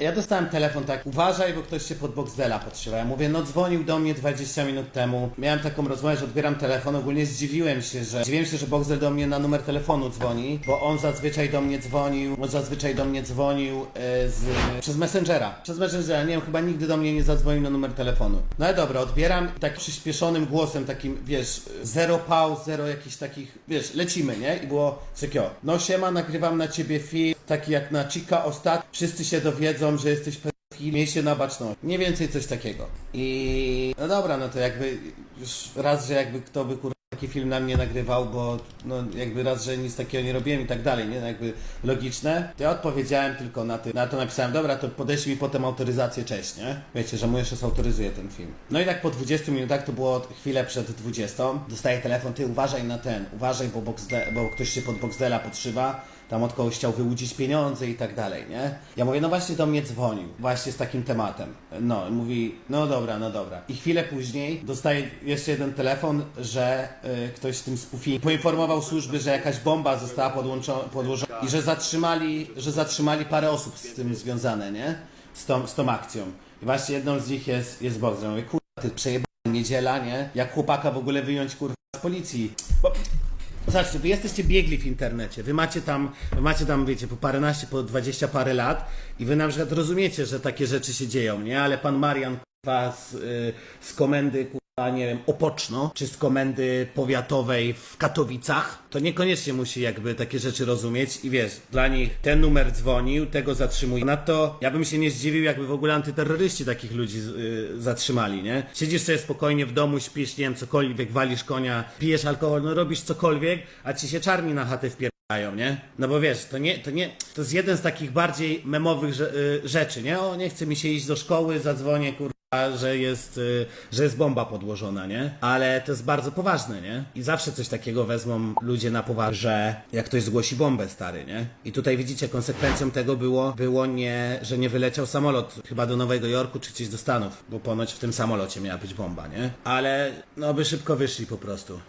Ja dostałem telefon tak, uważaj, bo ktoś się pod Boxdela podszywa. Ja mówię, no dzwonił do mnie 20 minut temu. Miałem taką rozmowę, że odbieram telefon. Ogólnie zdziwiłem się, że zdziwiłem się, że Boxdel do mnie na numer telefonu dzwoni, bo on zazwyczaj do mnie dzwonił, on zazwyczaj do mnie dzwonił e, z, przez Messengera. Przez Messengera, nie wiem, chyba nigdy do mnie nie zadzwonił na numer telefonu. No ale dobra, odbieram tak przyspieszonym głosem, takim, wiesz, zero pauz, zero jakichś takich, wiesz, lecimy, nie? I było cykio. No siema, nagrywam na ciebie film, taki jak na Chica ostat. Wszyscy się dowiedzą, że jesteś pedofil, miej się na baczność. Mniej więcej coś takiego. I no dobra, no to jakby już raz, że jakby kto by kurwa taki film na mnie nagrywał, bo no jakby raz, że nic takiego nie robiłem i tak dalej, nie? No jakby logiczne. To ja odpowiedziałem tylko na, ty, na to napisałem, dobra, to podeślij mi potem autoryzację, cześć, nie? Wiecie, że mu jeszcze zautoryzuje ten film. No i tak po 20 minutach, to było chwilę przed 20, dostaję telefon, ty uważaj na ten, uważaj, bo, Boxde, bo ktoś się pod Boxdela podszywa, tam od kogoś chciał wyłudzić pieniądze i tak dalej, nie? Ja mówię, no właśnie do mnie dzwonił, właśnie z takim tematem. No, mówi, no dobra, no dobra. I chwilę później dostaję jeszcze jeden telefon, że y, ktoś z tym spoofing poinformował służby, że jakaś bomba została podłożona i że zatrzymali, że zatrzymali parę osób z tym związane, nie? Z tą, z tą akcją. I właśnie jedną z nich jest, jest Boxer. Mówię, kurwa, ty przejebany niedziela, nie? Jak chłopaka w ogóle wyjąć, kurwa, z policji? Bo Zobaczcie, wy jesteście biegli w internecie, wy macie tam, wy macie tam, wiecie, po paręnaście, po dwadzieścia parę lat i wy na przykład rozumiecie, że takie rzeczy się dzieją, nie? Ale pan Marian, kurwa, z, y, z komendy, kurwa, nie wiem, Opoczno, czy z komendy powiatowej w Katowicach, to niekoniecznie musi jakby takie rzeczy rozumieć i wiesz, dla nich ten numer dzwonił, tego zatrzymuje. Nadto ja bym się nie zdziwił, jakby w ogóle antyterroryści takich ludzi y, zatrzymali, nie? Siedzisz sobie spokojnie w domu, śpisz, nie wiem, cokolwiek, walisz konia, pijesz alkohol, no robisz cokolwiek, a ci się czarni na chatę wpierają, nie? No bo wiesz, to nie, to nie, to jest jeden z takich bardziej memowych y, rzeczy, nie? O, nie chce mi się iść do szkoły, zadzwonię, kurwa, że jest, y, że jest bomba podłożona, nie? Ale to jest bardzo poważne, nie? I zawsze coś takiego wezmą ludzie na poważnie, że jak ktoś zgłosi bombę, stary, nie? I tutaj widzicie, konsekwencją tego było, było nie, że nie wyleciał samolot chyba do Nowego Jorku czy gdzieś do Stanów, bo ponoć w tym samolocie miała być bomba, nie? Ale no by szybko wyszli po prostu.